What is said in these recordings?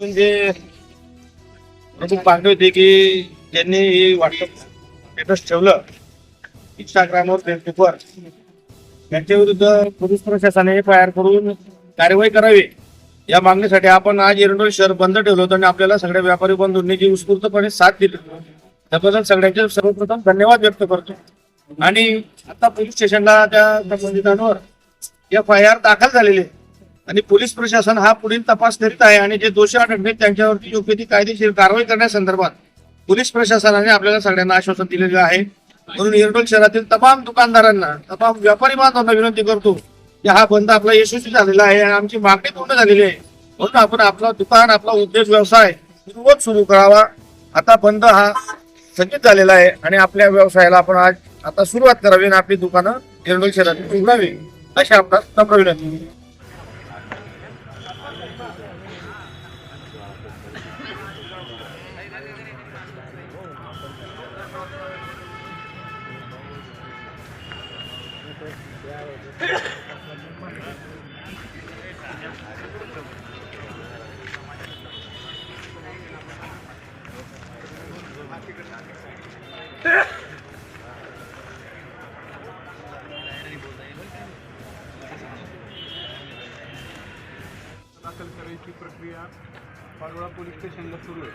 म्हणजे प्रमुख मागणी होते की त्यांनी हे व्हॉट्सअप स्टेटस ठेवलं इंस्टाग्रामवर फेसबुकवर त्यांच्या विरुद्ध पोलीस प्रशासनाने एफ आय आर करून कारवाई करावी. या मागणीसाठी आपण आज एरंडोल शहर बंद ठेवलं होतं आणि आपल्याला सगळ्या व्यापारी बंधूंनी जी उत्स्फूर्तपणे साथ दिली. त्याबद्दल सगळ्यांचे सर्वप्रथम धन्यवाद व्यक्त करतो. आणि आता पोलीस स्टेशनला त्या संबंधितांवर एफ आय आर दाखल झालेली आहे आणि पोलीस प्रशासन हा पुढील तपास करीत आहे आणि जे दोषी आढळले त्यांच्यावरती योग्य ती कायदेशीर कारवाई करण्यासंदर्भात पोलीस प्रशासनाने आपल्याला सगळ्यांना आश्वासन दिलेलं आहे. म्हणून एरडोल शहरातील तमाम दुकानदारांना तमाम व्यापारी बांधवांना विनंती करतो की हा बंद आपला यशस्वी झालेला आहे आणि आमची मागणी पूर्ण झालेली आहे. म्हणून आपण आपला दुकान आपला उद्योग व्यवसाय पूर्वत सुरू करावा. आता बंद हा स्थगित झालेला आहे आणि आपल्या व्यवसायाला आपण आज आता सुरुवात करावी आणि आपली दुकानं एरडोल शहरातील उघडावी अशी आपला नम्र विनंती. Yeah. दाखल करायची प्रक्रिया पाडोळा पोलीस स्टेशनला सुरू आहे.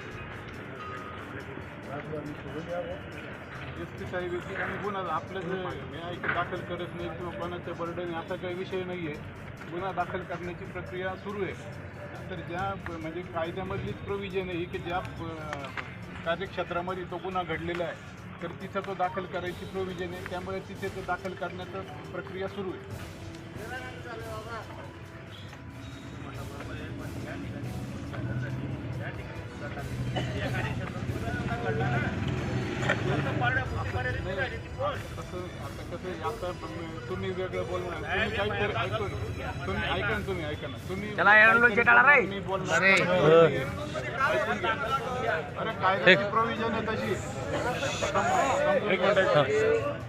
एस पी साहेब येतील आणि गुन्हा आपलं जे हे दाखल करत नाही किंवा कोणाचं बर्डन असा काही विषय नाही आहे गुन्हा दाखल करण्याची प्रक्रिया सुरू आहे. तर ज्या म्हणजे कायद्यामधलीच प्रोव्हिजन आहे की ज्या कार्यक्षेत्रामध्ये तो गुन्हा घडलेला आहे तर तिथं तो दाखल करायची प्रोव्हिजन आहे. त्यामुळे तिथे तो दाखल करण्याचं प्रक्रिया सुरू आहे. तसं आता कसं आहे, आता पण तुम्ही वेगळं बोलणार तुम्ही काहीतरी ऐकून तुम्ही ऐका ना तुम्ही ऐका ना तुम्ही मी बोलणार ऐकून घ्या. अरे कायद्याची प्रोव्हिजन आहे तशी.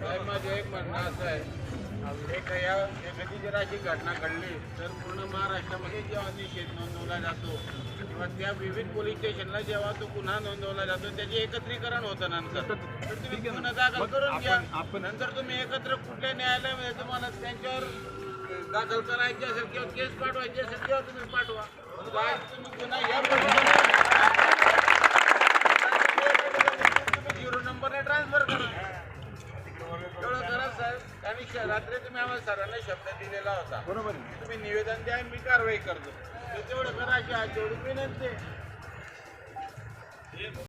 साहेब, माझं एक म्हणणं असं आहे एक या एखादी जर अशी घटना घडली तर पूर्ण महाराष्ट्रामध्ये जेव्हा निषेध नोंदवला जातो किंवा त्या विविध पोलीस स्टेशनला जेव्हा तो गुन्हा नोंदवला जातो त्याचे एकत्रीकरण होतं नंतर. तर तुम्ही गुन्हा दाखल करून घ्या. नंतर तुम्ही एकत्र कुठल्या न्यायालयामध्ये तुम्हाला त्यांच्यावर दाखल करायची असेल किंवा केस पाठवायची असेल तेव्हा तुम्ही पाठवा. तुम्ही गुन्हा या आणि श- रात्री तुम्ही आम्हाला सरांना शब्द दिलेला होता. बरोबर तुम्ही निवेदन द्या मी कारवाई करतो. तेवढं करा अशी आज तेवढी विनंती आहे.